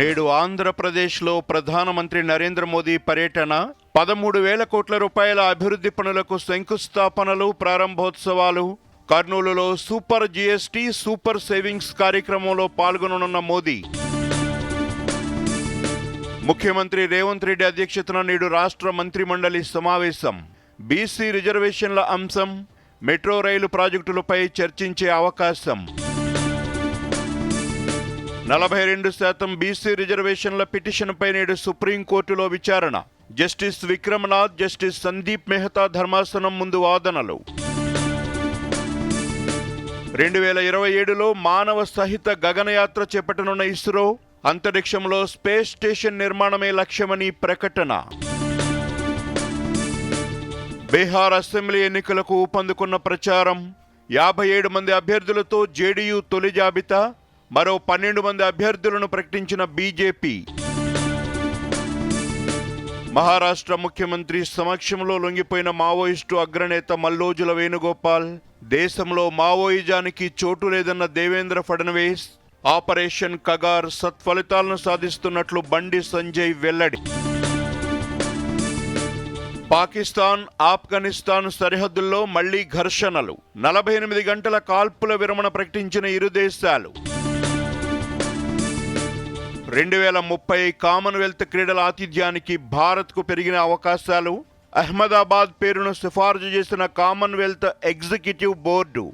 నేడు ఆంధ్రప్రదేశ్లో ప్రధానమంత్రి నరేంద్ర మోదీ పర్యటన. పదమూడు వేల కోట్ల రూపాయల అభివృద్ధి పనులకు శంకుస్థాపనలు ప్రారంభోత్సవాలు. కర్నూలులో సూపర్ జీఎస్టీ సూపర్ సేవింగ్స్ కార్యక్రమంలో పాల్గొననున్న మోదీ. ముఖ్యమంత్రి రేవంత్ రెడ్డి అధ్యక్షతన నేడు రాష్ట్ర మంత్రిమండలి సమావేశం. బీసీ రిజర్వేషన్ల అంశం మెట్రో రైలు ప్రాజెక్టులపై చర్చించే అవకాశం. నలభై రెండు శాతం బీసీ రిజర్వేషన్ల పిటిషన్పై నేడు సుప్రీంకోర్టులో విచారణ. జస్టిస్ విక్రమనాథ్ జస్టిస్ సందీప్ మెహతా ధర్మాసనం ముందు వాదనలు. రెండు వేల ఇరవై ఏడులో మానవ సహిత గగనయాత్ర చేపట్టనున్న ఇస్రో అంతరిక్షంలో స్పేస్ స్టేషన్ నిర్మాణమే లక్ష్యమని ప్రకటన. బీహార్ అసెంబ్లీ ఎన్నికలకు ఊపందుకున్న ప్రచారం. యాభై ఏడు మంది అభ్యర్థులతో జేడీయూ తొలి జాబితా. మరో పన్నెండు మంది అభ్యర్థులను ప్రకటించిన బీజేపీ. మహారాష్ట్ర ముఖ్యమంత్రి సమక్షంలో లొంగిపోయిన మావోయిస్టు అగ్రనేత మల్లోజుల వేణుగోపాల్ దేశంలో మావోయిజానికి చోటు లేదన్న దేవేంద్ర ఫడ్నవీస్ ఆపరేషన్ కగార్ సత్ఫలితాలను సాధిస్తున్నట్లు బండి సంజయ్ వెల్లడి. పాకిస్తాన్ ఆఫ్ఘనిస్తాన్ సరిహద్దుల్లో మళ్ళీ ఘర్షణలు. నలభై ఎనిమిది గంటల కాల్పుల విరమణ ప్రకటించిన ఇరు దేశాలు. రెండు వేల ముప్పై కామన్వెల్త్ క్రీడల ఆతిథ్యానికి భారత్కు పెరిగిన అవకాశాలు అహ్మదాబాద్ పేరును సిఫార్సు చేసిన కామన్వెల్త్ ఎగ్జిక్యూటివ్ బోర్డు.